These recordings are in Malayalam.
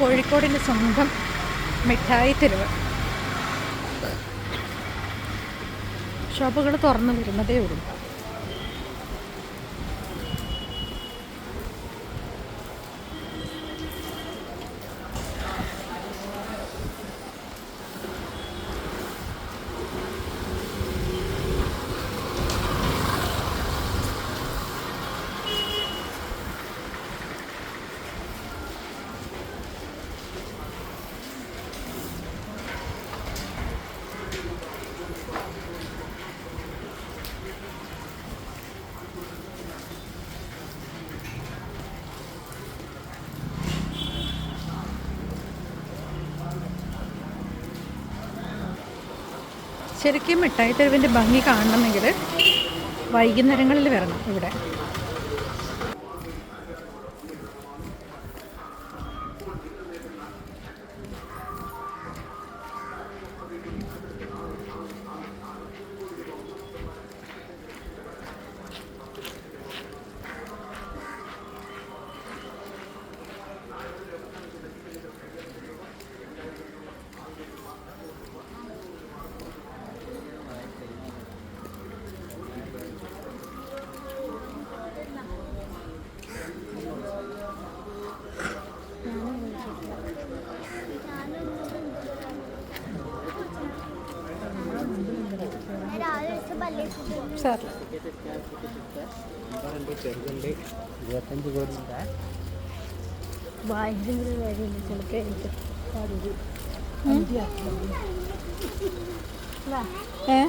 കോഴിക്കോടിന്റെ സ്വന്തം മിഠായി തെരുവ്. ഷോപ്പുകൾ തുറന്നു വരുന്നതേ ഉള്ളൂ. ശരിക്കും മിഠായി തെരുവിന്റെ ഭംഗി കാണണമെങ്കിൽ വൈകുന്നേരങ്ങളിൽ വരണം ഇവിടെ. സാർ ഇരുപത്തഞ്ച് കോടി ചിലപ്പോൾ എനിക്ക് ഏ?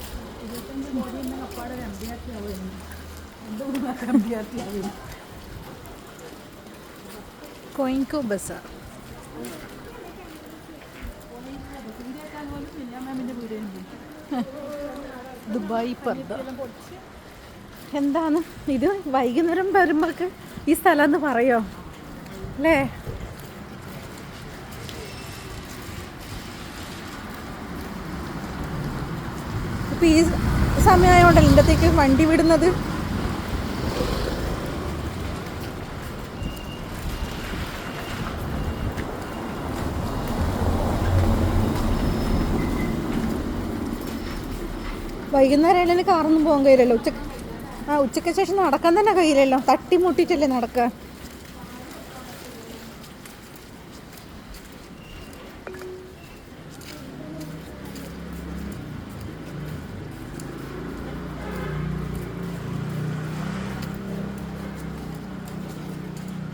കോയിൻകോ ബസാർ ദുബായ് പർദ്ദ. എന്താണ്? ഇത് വൈകുന്നേരം വരുമ്പോൾക്ക് ഈ സ്ഥലം എന്ന് പറയോ? അല്ലേ? ഇപ്പം ഈ സമയമായോണ്ടല്ലോ ഇന്നത്തേക്ക് വണ്ടി വിടുന്നത്? വൈകുന്നേരം ആയാലും കാറൊന്നും പോകാൻ കഴിയില്ലല്ലോ. ഉച്ചയ്ക്ക് ആ ഉച്ചയ്ക്ക് ശേഷം നടക്കാൻ തന്നെ കഴിയില്ലല്ലോ. തട്ടി നടക്കുക.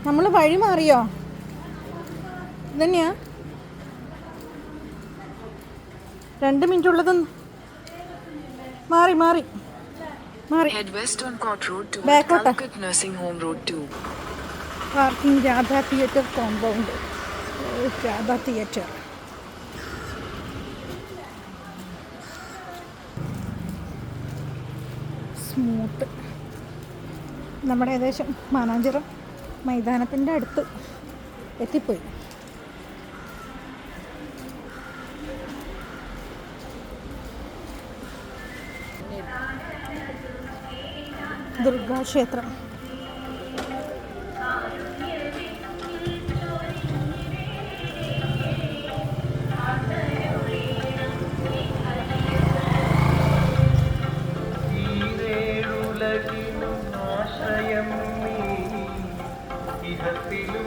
നമ്മൾ വഴി മാറിയോ? ഇതന്നെയാ? രണ്ട് മിനിറ്റ് ഉള്ളത് Nursing home road 2. Parking Radha theatre compound Radha theatre smooth നമ്മുടെ ഏകദേശം മാനാഞ്ചിറം മൈതാനത്തിന്റെ അടുത്ത് എത്തിപ്പോയി. ദുർഗാക്ഷേത്രം. ഇഹത്തിലും